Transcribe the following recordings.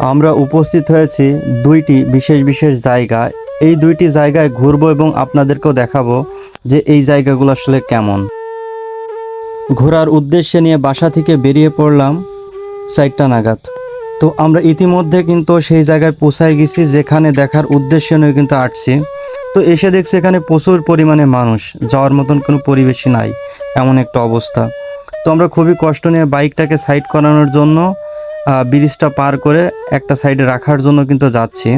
আমরা উপস্থিত হয়েছি দুইটি বিশেষ বিশেষ জায়গা এই দুইটি জায়গায় ঘুরবো এবং আপনাদেরকেও দেখাবো যে এই জায়গাগুলো আসলে কেমন। ঘোরার উদ্দেশ্যে নিয়ে বাসা থেকে বেরিয়ে পড়লাম চারটা নাগাদ। তো আমরা ইতিমধ্যে কিন্তু সেই জায়গায় পৌঁছায় গেছি, যেখানে দেখার উদ্দেশ্য নিয়ে কিন্তু আসছি। তো এসে দেখছি এখানে প্রচুর পরিমাণে মানুষ, যাওয়ার মতন কোনো পরিবেশই নাই, এমন একটা অবস্থা। তো আমরা খুবই কষ্ট নিয়ে বাইকটাকে সাইড করানোর জন্য ব্রিজটা পার করে একটা সাইডে রাখার জন্য কিন্তু যাচ্ছি।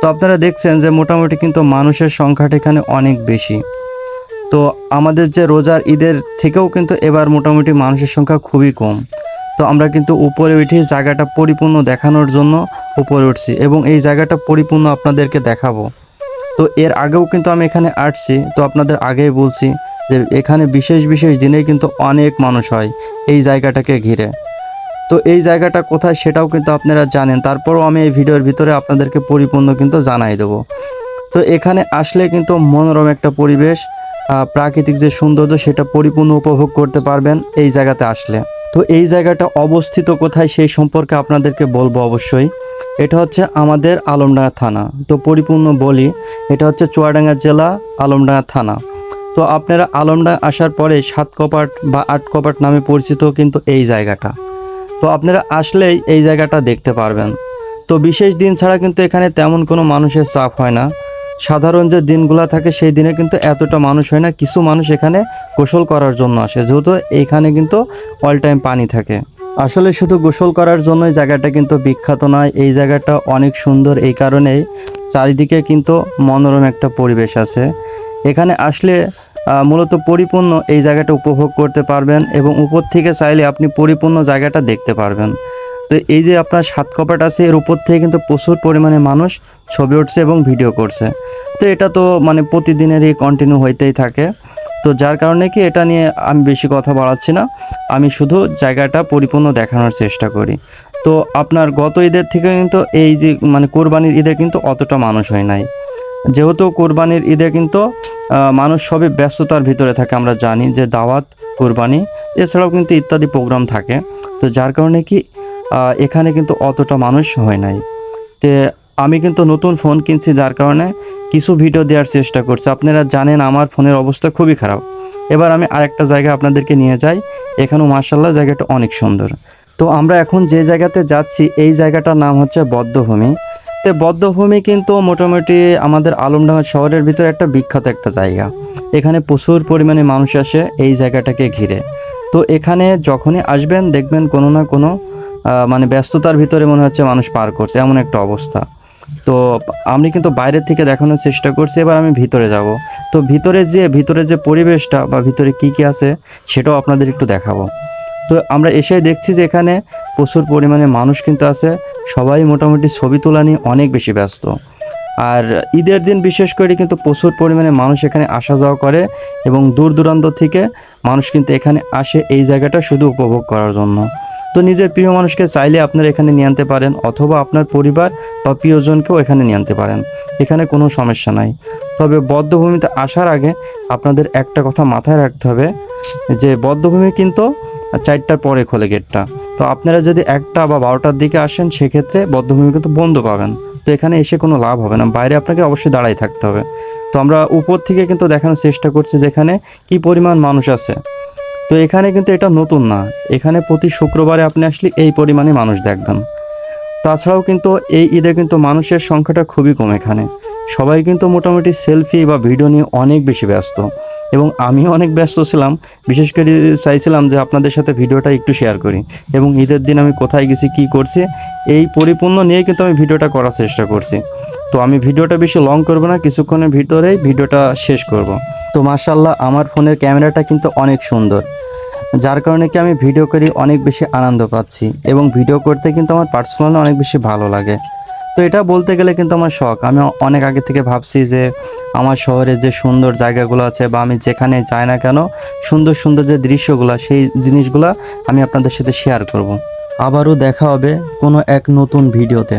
তো আপনারা দেখছেন যে মোটামুটি কিন্তু মানুষের সংখ্যাটা এখানে অনেক বেশি। তো আমাদের যে রোজার ঈদের থেকেও কিন্তু এবার মোটামুটি মানুষের সংখ্যা খুবই কম। তো আমরা কিন্তু উপরে উঠে জায়গাটা পরিপূর্ণ দেখানোর জন্য উপরে উঠছি এবং এই জায়গাটা পরিপূর্ণ আপনাদেরকে দেখাবো। তো এর আগেও কিন্তু আমি এখানে আসছি, তো আপনাদের আগেই বলছি যে এখানে বিশেষ বিশেষ দিনে কিন্তু অনেক মানুষ হয় এই জায়গাটাকে ঘিরে। তো এই জায়গাটা কোথায় সেটাও কিন্তু আপনারা জানেন। তারপরও আমি এই ভিডিওর ভিতরে আপনাদেরকে পরিপূর্ণ কিন্তু জানাই দেবো। তো এখানে আসলে কিন্তু মনোরম একটা পরিবেশ প্রাকৃতিক যে সৌন্দর্য সেটা পরিপূর্ণ উপভোগ করতে পারবেন এই জায়গাতে আসলে। তো এই জায়গাটা অবস্থিত কোথায় সেই সম্পর্কে আপনাদেরকে বলব অবশ্যই। এটা হচ্ছে আমাদের আলমডাঙ্গা থানা। তো পরিপূর্ণ বলি, এটা হচ্ছে চুয়াডাঙ্গা জেলা আলমডাঙ্গা থানা। তো আপনারা আলমডাঙ্গা আসার পরে সাত কপাট বা আট কপাট নামে পরিচিত কিন্তু এই জায়গাটা। তো আপনারা আসলেই এই জায়গাটা দেখতে পারবেন। তো বিশেষ দিন ছাড়া কিন্তু এখানে তেমন কোনো মানুষের চাপ হয় না। সাধারণ যে দিনগুলো থাকে সেই দিনে কিন্তু এতটা মানুষ হয় না, কিছু মানুষ এখানে গোসল করার জন্য আসে, যেহেতু এইখানে কিন্তু অল টাইম পানি থাকে। আসলে শুধু গোসল করার জন্যই জায়গাটা কিন্তু বিখ্যাত নয় এই জায়গাটা অনেক সুন্দর, এই কারণেই চারিদিকে কিন্তু মনোরম একটা পরিবেশ আছে। এখানে আসলে মূলত পরিপূর্ণ এই জায়গাটা উপভোগ করতে পারবেন এবং উপর থেকে চাইলে আপনি পরিপূর্ণ জায়গাটা দেখতে পারবেন। তো এই যে আপনার সাত কপাট আছে, এর উপর থেকে কিন্তু প্রচুর পরিমাণে মানুষ ছবি উঠছে এবং ভিডিও করছে। তো এটা তো মানে প্রতিদিনেরই কন্টিনিউ হইতেই থাকে। তো যার কারণে কি এটা নিয়ে আমি বেশি কথা বাড়াচ্ছি না। আমি শুধু জায়গাটা পরিপূর্ণ দেখানোর চেষ্টা করি। তো আপনার গত ঈদের থেকে কিন্তু এই যে মানে কোরবানির ঈদে কিন্তু অতটা মানুষ হয় নাই। যেহেতু কোরবানির ঈদে কিন্তু মানুষ সবই ব্যস্ততার ভিতরে থাকে, আমরা জানি যে দাওয়াত, কোরবানি, এছাড়াও কিন্তু ইত্যাদি প্রোগ্রাম থাকে। তো যার কারণে কি এখানে কিন্তু অতটা মানুষ হয় নাই। তে আমি কিন্তু নতুন ফোন কিনছি, যার কারণে কিছু ভিডিও দেওয়ার চেষ্টা করছি। আপনারা জানেন আমার ফোনের অবস্থা খুবই খারাপ। এবার আমি আরেকটা জায়গা আপনাদেরকে নিয়ে যাই। এখানেও মার্শাল্লাহ জায়গাটা অনেক সুন্দর। তো আমরা এখন যে জায়গাতে যাচ্ছি, এই জায়গাটার নাম হচ্ছে বদ্ধভূমি। তো বদ্ধভূমি কিন্তু মোটামুটি আমাদের আলমডাঙ্গা শহরের ভিতরে একটা বিখ্যাত একটা জায়গা। এখানে প্রচুর পরিমাণে মানুষ আসে এই জায়গাটাকে ঘিরে। তো এখানে যখনই আসবেন, দেখবেন কোনো না কোনো মানে ব্যস্ততার ভিতরে মনে হচ্ছে মানুষ পার করছে, এমন একটা অবস্থা। তো আমি কিন্তু বাইরের থেকে দেখানোর চেষ্টা করছি, এবার আমি ভিতরে যাব। তো ভিতরে যে ভিতরে যে পরিবেশটা বা ভিতরে কি কি আছে, সেটাও আপনাদের একটু দেখাবো। তো আমরা এসে দেখছি যে এখানে প্রচুর পরিমাণে মানুষ কিন্তু আছে। সবাই মোটামুটি ছবি তোলা নিয়ে অনেক বেশি ব্যস্ত। আর ঈদের দিন বিশেষ করে কিন্তু প্রচুর পরিমাণে মানুষ এখানে আসা যাওয়া করে এবং দূর দূরান্ত থেকে মানুষ কিন্তু এখানে আসে এই জায়গাটা শুধু উপভোগ করার জন্য। তো নিজের প্রিয় মানুষকে চাইলে আপনারা এখানে নিয়ে আনতে পারেন অথবা আপনার পরিবার বা প্রিয়জনকেও এখানে নিয়ে আনতে পারেন। এখানে কোনো সমস্যা নাই। তবে বদ্ধভূমিতে আসার আগে আপনাদের একটা কথা মাথায় রাখতে হবে যে বদ্ধভূমি কিন্তু চারটার পরে খোলে গেটটা তো আপনারা যদি একটা বা বারোটার দিকে আসেন, সেক্ষেত্রে বদ্ধভূমি কিন্তু বন্ধ পাবেন। তো এখানে এসে কোনো লাভ হবে না। বাইরে আপনাকে অবশ্যই দাঁড়াই থাকতে হবে। তো আমরা উপর থেকে কিন্তু দেখানোর চেষ্টা করছি যেখানে কি পরিমাণ মানুষ আছে। তো এখানে কিন্তু এটা নতুন না। এখানে প্রতি শুক্রবারে আপনি আসলে এই পরিমাণে মানুষ দেখবেন। তাছাড়াও কিন্তু এই ঈদে কিন্তু মানুষের সংখ্যাটা খুবই কম এখানে। সবাই কিন্তু মোটামুটি সেলফি বা ভিডিও নিয়ে অনেক বেশি ব্যস্ত। এবং আমিও অনেক ব্যস্ত ছিলাম। বিশেষ করে চাইছিলাম যে আপনাদের সাথে ভিডিওটা একটু শেয়ার করি এবং ঈদের দিন আমি কোথায় গেছি, কি করছি, এই পরিপূর্ণ নিয়ে কিন্তু আমি ভিডিওটা করার চেষ্টা করছি। তো আমি ভিডিওটা বেশি লং করব না, কিছুক্ষণের ভিতরেই ভিডিওটা শেষ করব। তো মার্শাল্লাহ আমার ফোনের ক্যামেরাটা কিন্তু অনেক সুন্দর, যার কারণে কি আমি ভিডিও করি অনেক বেশি আনন্দ পাচ্ছি এবং ভিডিও করতে কিন্তু আমার পার্সোনালি অনেক বেশি ভালো লাগে। তো এটা বলতে গেলে কিন্তু আমার শখ আমি অনেক আগে থেকে ভাবছি যে আমার শহরে যে সুন্দর জায়গাগুলো আছে বা আমি যেখানে যাই না কেন, সুন্দর সুন্দর যে দৃশ্যগুলো, সেই জিনিসগুলো আমি আপনাদের সাথে শেয়ার করব। আবারও দেখা হবে কোনো এক নতুন ভিডিওতে